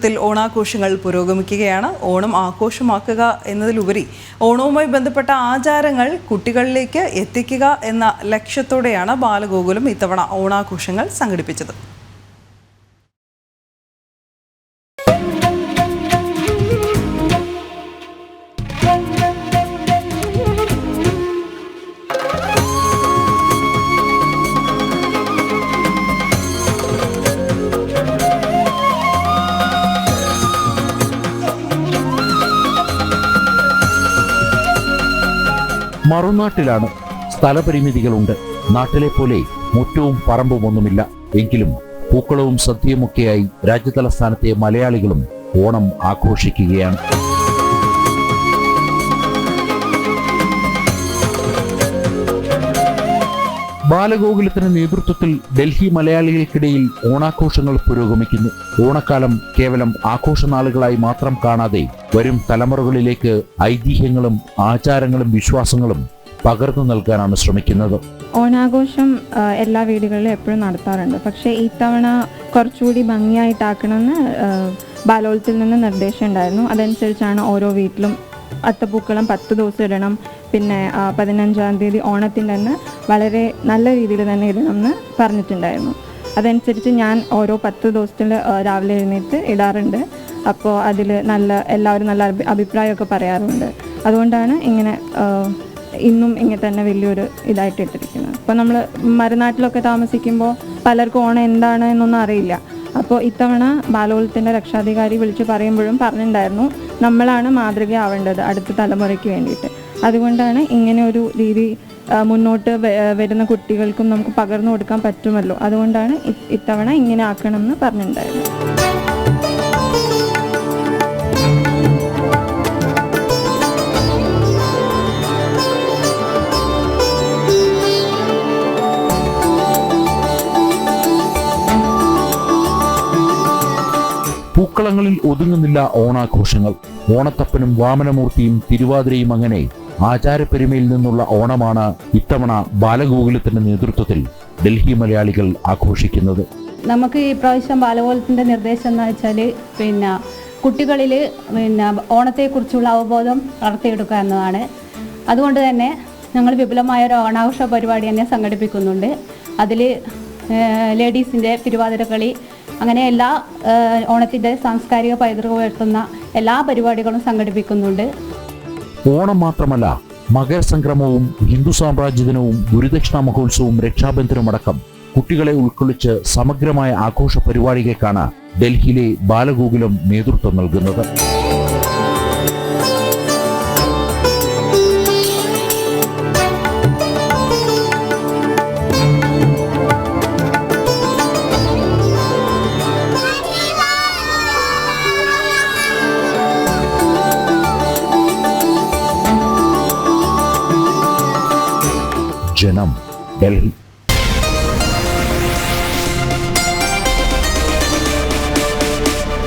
ത്തിൽ ഓണാഘോഷങ്ങൾ പുരോഗമിക്കുകയാണ്. ഓണം ആഘോഷമാക്കുക എന്നതിലുപരി ഓണവുമായി ബന്ധപ്പെട്ട ആചാരങ്ങൾ കുട്ടികളിലേക്ക് എത്തിക്കുക എന്ന ലക്ഷ്യത്തോടെയാണ് ബാലഗോകുലം ഇത്തവണ ഓണാഘോഷങ്ങൾ സംഘടിപ്പിച്ചത്. മറുനാട്ടിലാണ് സ്ഥലപരിമിതികളുണ്ട്. നാട്ടിലെ പോലെ മുറ്റവും പറമ്പും ഒന്നുമില്ല. എങ്കിലും പൂക്കളവും സദ്യയുമൊക്കെയായി രാജ്യതലസ്ഥാനത്തെ മലയാളികളും ഓണം ആഘോഷിക്കുകയാണ്. ബാലഗോകുലത്തിന് നേതൃത്വത്തിൽ ഡൽഹി മലയാളികൾക്കിടയിൽ ഓണാഘോഷങ്ങൾ പുരോഗമിക്കുന്നു. ഓണക്കാലം കേവലം ആഘോഷനാളുകളായി മാത്രം കാണാതെ വരും തലമുറകളിലേക്ക് ഐതിഹ്യങ്ങളും ആചാരങ്ങളും വിശ്വാസങ്ങളും പകർന്നു നൽകാനാണ് ശ്രമിക്കുന്നത്. ഓണാഘോഷം എല്ലാ വീടുകളിലും എപ്പോഴും നടത്താറുണ്ട്. പക്ഷേ ഇത്തവണ കുറച്ചുകൂടി ഭംഗിയായിട്ടാക്കണമെന്ന് ബാലോലത്തിൽ നിന്ന് നിർദ്ദേശം ഉണ്ടായിരുന്നു. അതനുസരിച്ചാണ് ഓരോ വീട്ടിലും അത്തപ്പൂക്കളം പത്ത് ദിവസം ഇടണം. പിന്നെ പതിനഞ്ചാം തീയതി ഓണത്തിന്റെ അന്ന് വളരെ നല്ല രീതിയിൽ തന്നെ ഇടണമെന്ന് പറഞ്ഞിട്ടുണ്ടായിരുന്നു. അതനുസരിച്ച് ഞാൻ ഓരോ പത്ത് ദിവസത്തിൽ രാവിലെ എഴുന്നേറ്റ് ഇടാറുണ്ട്. അപ്പോൾ അതിൽ നല്ല എല്ലാവരും നല്ല അഭി- അഭിപ്രായമൊക്കെ പറയാറുണ്ട്. അതുകൊണ്ടാണ് ഇങ്ങനെ ഇന്നും ഇങ്ങനെ തന്നെ വലിയൊരു ഇതായിട്ട് ഇട്ടിരിക്കുന്നത്. അപ്പോൾ നമ്മൾ മറുനാട്ടിലൊക്കെ താമസിക്കുമ്പോൾ പലർക്കും ഓണം എന്താണ് എന്നൊന്നും അറിയില്ല. അപ്പോൾ ഇത്തവണ ബാലോലത്തിന്റെ രക്ഷാധികാരി വിളിച്ച് പറയുമ്പോഴും പറഞ്ഞിട്ടുണ്ടായിരുന്നു നമ്മളാണ് മാതൃകയാവേണ്ടത് അടുത്ത തലമുറയ്ക്ക് വേണ്ടിയിട്ട്. അതുകൊണ്ടാണ് ഇങ്ങനെ ഒരു രീതി മുന്നോട്ട് വരുന്ന കുട്ടികൾക്കും നമുക്ക് പകർന്നു കൊടുക്കാൻ പറ്റുമല്ലോ. അതുകൊണ്ടാണ് ഇത്തവണ ഇങ്ങനെ ആക്കണം എന്ന് പറഞ്ഞിട്ടുണ്ടായിരുന്നു പൂക്കളങ്ങളിൽ ഒതുങ്ങുന്നില്ല ഓണാഘോഷങ്ങൾ. ഓണത്തപ്പനും വാമനമൂർത്തിയും തിരുവാതിരയും അങ്ങനെ ആചാരപ്പെരുമയിൽ നിന്നുള്ള ഓണമാണ് ഇത്തവണ ബാലഗോകുലത്തിന്റെ നേതൃത്വത്തിൽ ഡൽഹി മലയാളികൾ ആഘോഷിക്കുന്നത്. നമുക്ക് ഈ പ്രാവശ്യം ബാലഗോകുലത്തിന്റെ നിർദ്ദേശം എന്ന് വെച്ചാൽ പിന്നെ കുട്ടികളിൽ പിന്നെ ഓണത്തെക്കുറിച്ചുള്ള അവബോധം വളർത്തിയെടുക്കുക എന്നതാണ്. അതുകൊണ്ട് തന്നെ ഞങ്ങൾ വിപുലമായ ഒരു ഓണാഘോഷ പരിപാടി തന്നെ സംഘടിപ്പിക്കുന്നുണ്ട്. അതിൽ ലേഡീസിന്റെ തിരുവാതിരക്കളി അങ്ങനെ എല്ലാ ഓണത്തിന്റെ സാംസ്കാരിക പൈതൃകം ഉയർത്തുന്ന എല്ലാ പരിപാടികളും സംഘടിപ്പിക്കുന്നുണ്ട്. ഓണം മാത്രമല്ല മകരസംക്രമവും ഹിന്ദു സാമ്രാജ്യദിനവും ഗുരുദക്ഷിണ മഹോത്സവവും രക്ഷാബന്ധനും അടക്കം കുട്ടികളെ ഉൾക്കൊള്ളിച്ച് സമഗ്രമായ ആഘോഷ പരിപാടികൾക്കാണ് ഡൽഹിയിലെ ബാലഗോകുലം നേതൃത്വം നൽകുന്നത്. ജനം ഡൽഹി